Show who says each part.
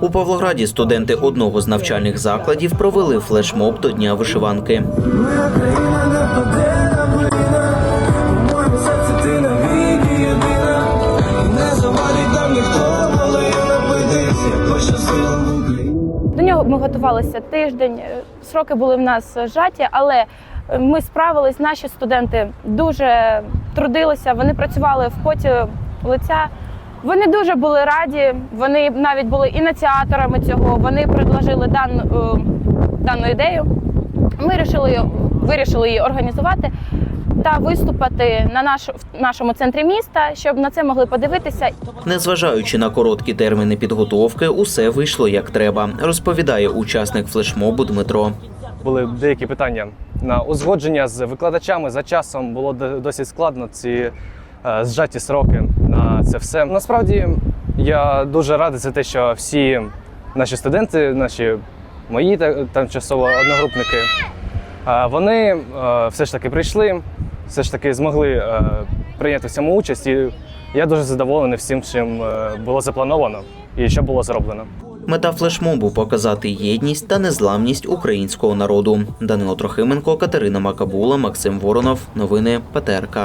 Speaker 1: У Павлограді студенти одного з навчальних закладів провели флешмоб до Дня вишиванки.
Speaker 2: До нього ми готувалися тиждень. е, Сроки були в нас зжаті, але е, ми справились. Наші студенти дуже трудилися. Вони працювали в поті лиця. Вони дуже були раді. Вони навіть були ініціаторами цього. Вони предложили дан, е, дану ідею. Ми вирішили, вирішили її організувати та виступити на наш, в нашому центрі міста, щоб на це могли подивитися
Speaker 1: Незважаючи на короткі терміни підготовки, усе вийшло як треба, розповідає учасник флешмобу Дмитро.
Speaker 3: Були деякі питання на узгодження з викладачами за часом. Було до- досить складно ці е, зжаті сроки на це все. Насправді я дуже радий за те, що всі наші студенти, наші мої тимчасово одногрупники, вони е, все ж таки прийшли, все ж таки змогли е, прийняти в цьому участь. І я дуже задоволений всім, чим е, було заплановано і що було зроблено.
Speaker 1: Мета флешмобу показати єдність та незламність українського народу. Данило Трохименко, Катерина Макабула, Максим Воронов. Новини ПТРК.